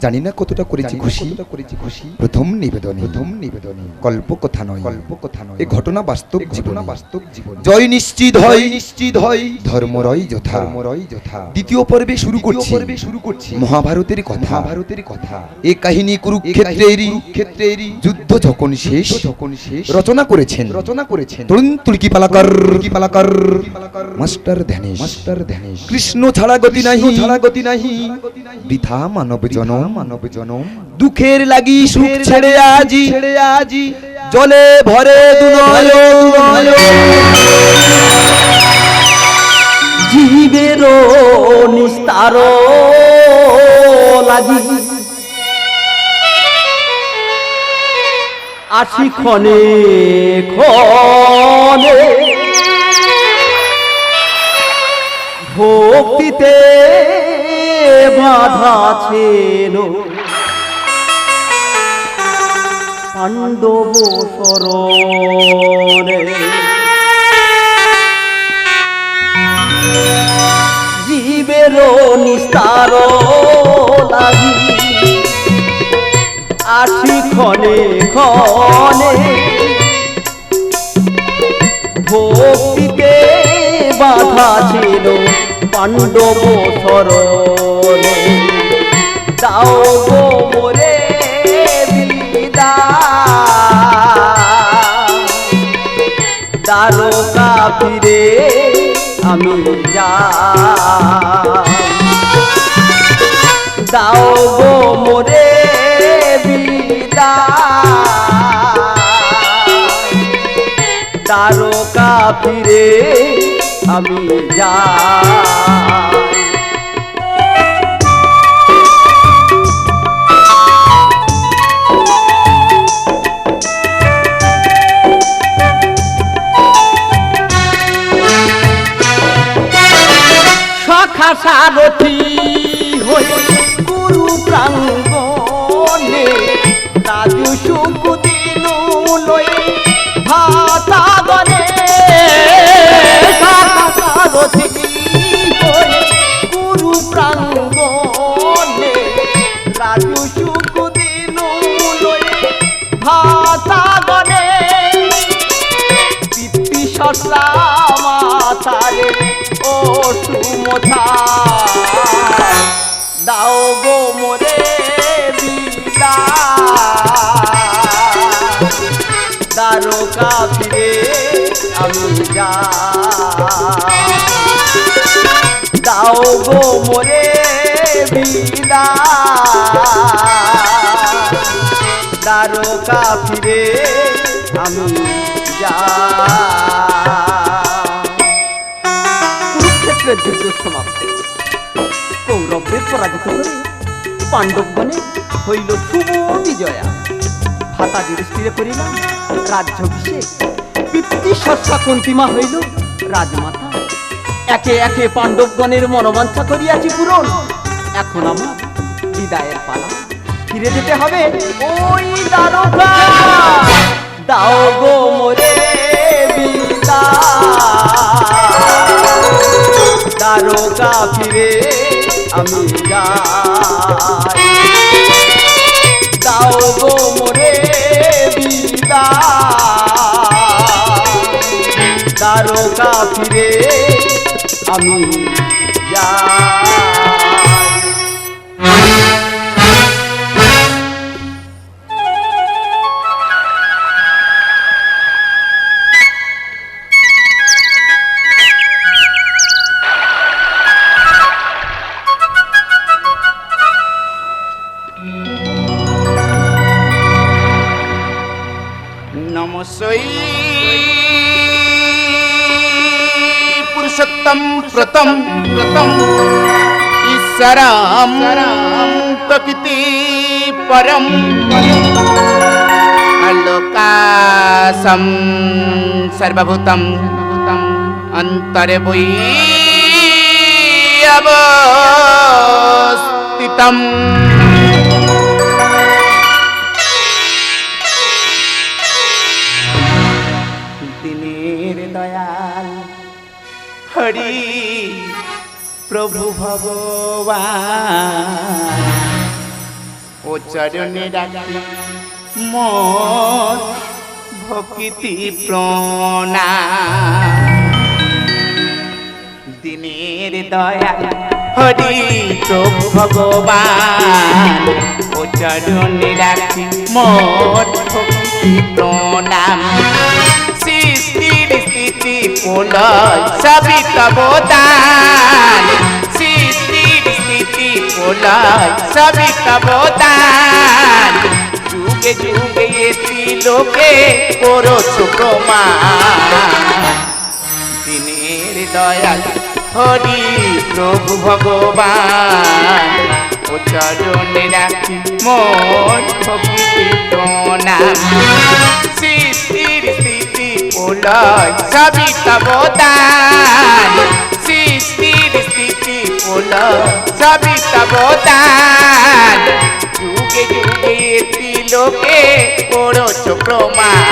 জানি না কতটা করেছি খুশি। করেছি খুশি। প্রথম নিবেদনে। প্রথম নিবেদনে। গল্প কথা নয়। গল্প কথা নয়। এ ঘটনা বাস্তব ঘটনা বাস্তব জীবন। জয় নিশ্চিত হয়। নিশ্চিত হয়। ধর্মরয় যথা। ধর্মরয় যথা। দ্বিতীয় পর্বে শুরু করছি। পর্বে শুরু করছি। মহাভারতের কথা। মহাভারতের কথা। এই কাহিনী কুরুক্ষেত্রেরই। ক্ষেত্রেরই যুদ্ধ যখন শেষ। যখন শেষ। রচনা করেছেন। রচনা করেছেন। তরুণ তুর্কি পালাকার। তুর্কি পালাকার। মাস্টার ধ্যানেশ। মাস্টার ধ্যানেশ। কৃষ্ণ ছাড়া গতি নাহি। ছাড়া গতি নাহি। বৃথা মানব জনম মানব জনম দুঃখের লাগি সুখ ছেড়ে আজি। ছেড়ে আজি। জলে ভরে দুনয় জীবের নিস্তার লাগি। আসি ক্ষণে ক্ষণে ভক্তিতে বাধা ছিল। পাণ্ডব সরণে জীবের নিস্তার লাগি। আসি ক্ষণে ক্ষণে ভক্তিতে বাধা ছিল পাণ্ডব সরণে দাও গো মোরে বিদায় দ্বারকা ফিরে আমি যাই দাও গো মোরে বিদায় দ্বারকা ফিরে আমি যাই সারথি হয়ে গুরু প্রাঙ্গনে রাজু সুখ দিনু লয়ে ভাতা গনে সখা সারথি হয়ে গুরু প্রাঙ্গনে রাজু পিতৃ মাতারে ও সুমথা গো মোরে দ্বারকা ফিরে আমি যা দাও গো মোরে বিদা দ্বারকা ফিরে আমি যা কুরুক্ষেত্রের যুদ্ধ সমাপ্ত। কৌরবদের পরাজিত করে পাণ্ডবগণে হইল শুভ বিজয়া। ভাতা দৃষ্টিরে করিলাম রাজ্যাভিষেক পিতৃ সস্যা কুন্তিমা হইল রাজমাতা। একে একে পাণ্ডবগণের মনোবাঞ্ছা করিয়াছি পূরণ। এখন আমার বিদায়ের পালা। ফিরে যেতে হবে ওই দ্বারকা দাও গো মোরে বিদায়। দ্বারকা ফিরে আমি যাই। দাও গো মোরে বিদায়। দ্বারকা ফিরে আমি যাই। तं व्रतं व्रतम् ईश्वरां प्रकृति परं अलोकासं सर्वभूतम् अन्तरे भूयवस्थितम् হরি প্রভু ভগবান। ও ভক্তি প্রণাম। দিনের দয়া হরি প্রভু ভগবান। ও চরণে রাখি মোর ভক্তি প্রণাম। সৃষ্টির স্থিতি প্রলয় সবই তব দান সৃষ্টির স্থিতি প্রলয় সবই তব যুগে যুগে এটি লোকে করো প্রমাণ দিনের দয়াল হরি প্রভু ভগবান। ও চরণে রাখি মোর ভক্তি প্রণাম। সৃষ্টির প্রলয় সবই তব দান সৃষ্টির স্থিতি প্রলয় সবই তব দান যুগে যুগে এটি লোকে করছ প্রমাণ।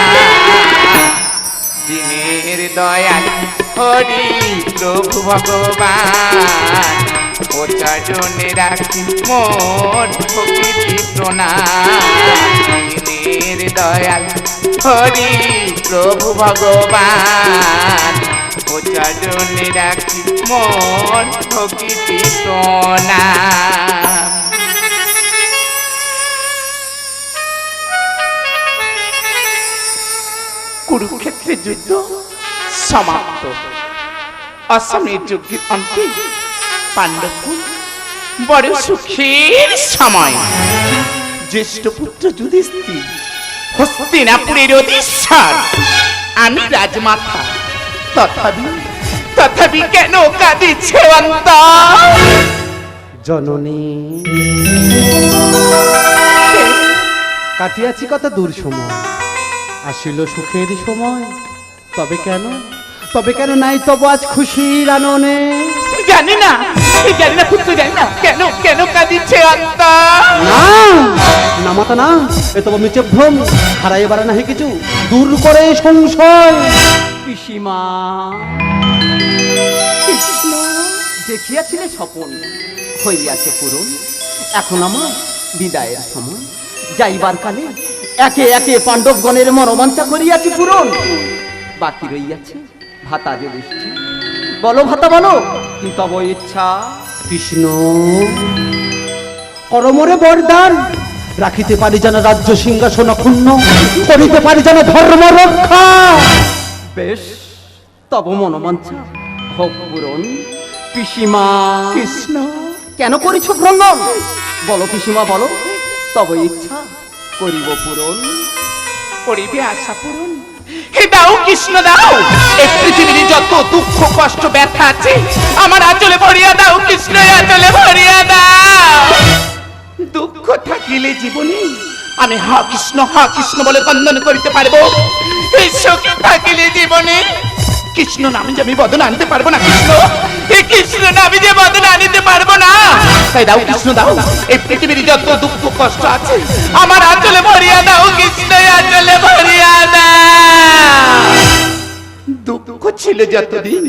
দিনের দয়াল হরি প্রভু ভগবান ও চরণে রাখি মোর ভক্তি প্রণাম। দয়াল হরি প্রভু ভগবান ও চরণে রাখি মোর ভক্তি প্রণাম। কুরুক্ষেত্রের যুদ্ধ? সমাপ্ত। অসমের অন্তে পাণ্ডবকুল বড় সুখের সময়। জ্যেষ্ঠ পুত্র যুধিষ্ঠির হস্তিনাপুরের অধীশ্বর আমি রাজমাতা। তথাপি তথাপি কেন কাঁদিছে অন্তর? জননী, কাটিয়াছি কত দূর সময়। আসিল সুখের সময়। তবে কেন? তবে কেন নাই তবু আজ খুশির আননে? জানি না জানি না পুত্র জানি না। কেন কেন কাঁদিছে অন্তর না না মাতা না এ তব মিচে ভ্রম হারাই এবার নাহি কিছু। দূর করে সংশয়। পিসিমা কৃষ্ণ দেখিয়াছিলে স্বপন হইয়াছে পূরণ। এখন আমার বিদায়ের সময়। যাইবার কালে একে একে পাণ্ডবগণের মনোবাঞ্ছা করিয়াছি পূরণ। বাকি রইয়াছে ভাতা যুধিষ্ঠির বলো ভাতা বলো। কি তব ইচ্ছা? কৃষ্ণ। করমরে বরদান রাখিতে পারি যেন রাজ্য সিংহাসন ক্ষুণ্ণ করিতে পারি যেন ধর্ম রক্ষা। বেশ তব মনোবাঞ্ছা হোক পূরণ। পিসিমা। কৃষ্ণ। কেন করিছ ভ্রমণ? বলো পিসিমা বলো। তব ইচ্ছা করিব পূরণ। করিবে আশা পূরণ। হে দাও, কৃষ্ণ দাও। এই পৃথিবীর যত দুঃখ, কষ্ট, ব্যথা আছে, আমার আঁচলে ভরিয়া দাও কৃষ্ণ আঁচলে ভরিয়া দাও। দুঃখ থাকিলে জীবনে আমি হা কৃষ্ণ হা কৃষ্ণ বলে কন্দন করিতে পারব। এই সুখ থাকিলে জীবনে কৃষ্ণ নামে যে আমি বদন আনতে পারব না, কৃষ্ণ। এই কৃষ্ণ নামে যে বদন আনিতে পারব না। তাই দাও, কৃষ্ণ দাও। এই পৃথিবীর যত দুঃখ কষ্ট আছে, আমার আঁচলে ভরিয়া দাও, কৃষ্ণ আঁচলে ভরিয়া দাও। দুঃখ ছিল যতদিন,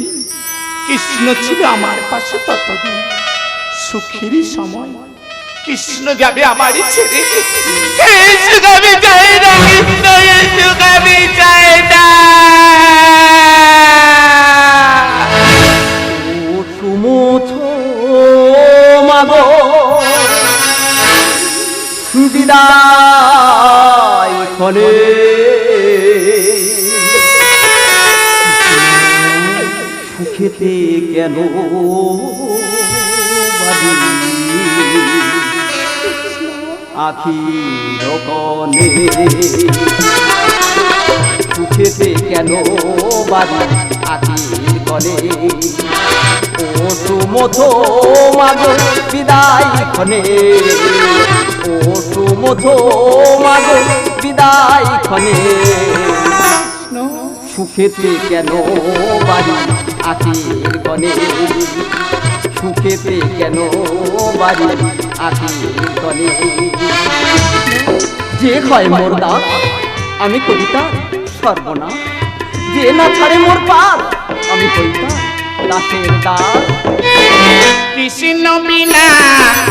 কৃষ্ণ ছিল আমার পাশে ততদিন। সুখেরই সময়, কৃষ্ণ যাবে আমারই ছেড়ে। এই সুখ আমি না, কৃষ্ণ, এই সুখ আমি চাই না। বিদায় ক্ষণে সুখেতে কেন আখি রকনে সুখেতে কেন বাড়ি আখির করে ও সুমথো মাগো বিদায় ক্ষণে। ও সুমথো মাগো বিদায় ক্ষণে। সুখেতে কেন বাড়ি আখির গনে সুখেতে কেন বাড়ি আখির গনে যে হয় মোর দাস, আমি কবিতা সর্বনা যে না ছাড়ে মোর পার আমি কবিতা দাসের দাস কৃষ্ণ বিনা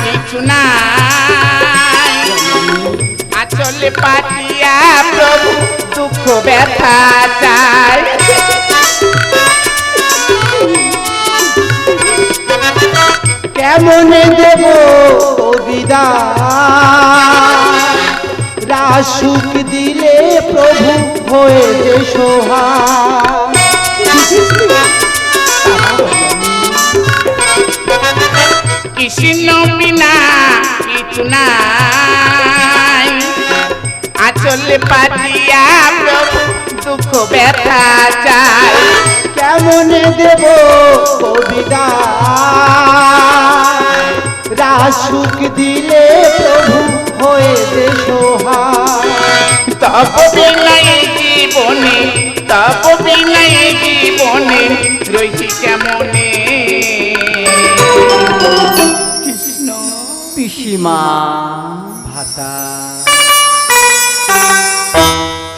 কিছু নাই আচলে পাতিয়া প্রভু দুঃখ ব্যথা চায়। কেমন দেব বিদায় রাসুক দিলে প্রভু হয়ে যে সোহায় কৃষ্ণ বিনা কিছু নাই। আচলে পাতিয়া প্রভু দুঃখ ব্যথা চায় কেমন দেব কবিতা রাসুক দিলে প্রভু হয়ে যে সোহায়। তব বিনয় জীবনে তব বিনয় জীবনে রয়েছি কেমনে পিসিমা ভাতা।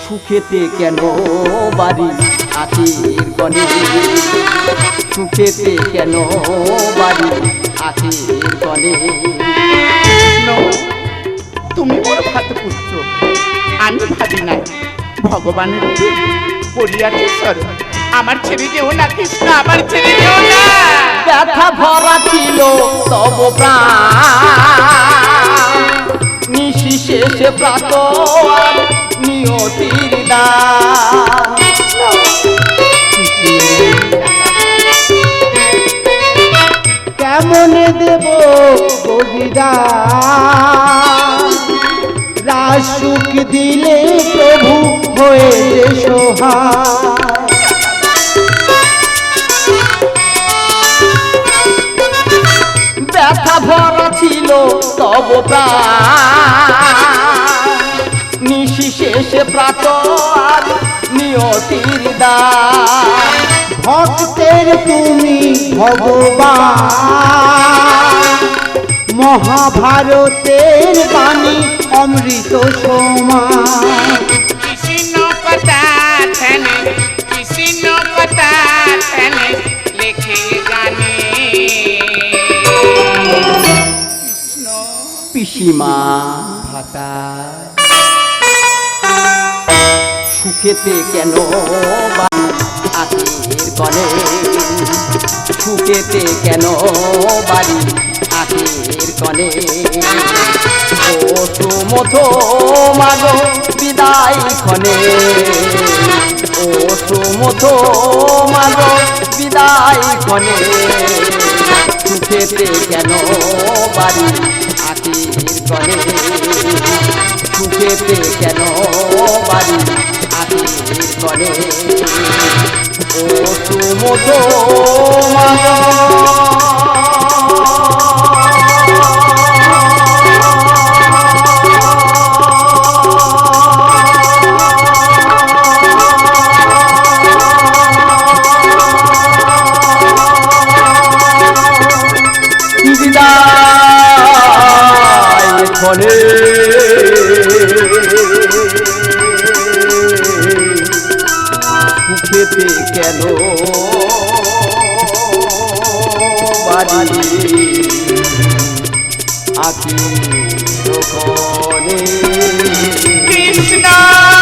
সুখেতে কেন বাড়ি আখির গনে সুখেতে কেন বাড়ি আখির গনে কৃষ্ণ তুমি বড় ভাত পুত্র আমি ভাবি নাই। ভগবানের রূপে পড়িয়াছে স্বর আমার ছেড়ে যেও না কৃষ্ণ আমার ছেড়ে যেও না। ব্যথা ভরা ছিল, তব নিশি শেষে প্রাত নিয়তির কেমন দেব কবিতা রাসুক দিলে প্রভু হয়ে যে তব প্রাণ নিশি শেষে প্রাত নিয়তির দান ভক্তের তুমি ভগবান। মহাভারতের বাণী অমৃত সমান পিসিমা ভাতা। সুখেতে কেন আখির কনে সুখেতে কেন বাড়ি আখির কনে ও সুমথো মাগো বিদায় ক্ষণে। ও সুমথো মাগো বিদায় ক্ষণে। সুখেতে কেন বাড়ি কনে সুখেতে কেন বাড়ি আখির করে ও সুমতো বিদায় যেতে কেন? বাড়ি আকি কৃষ্ণা!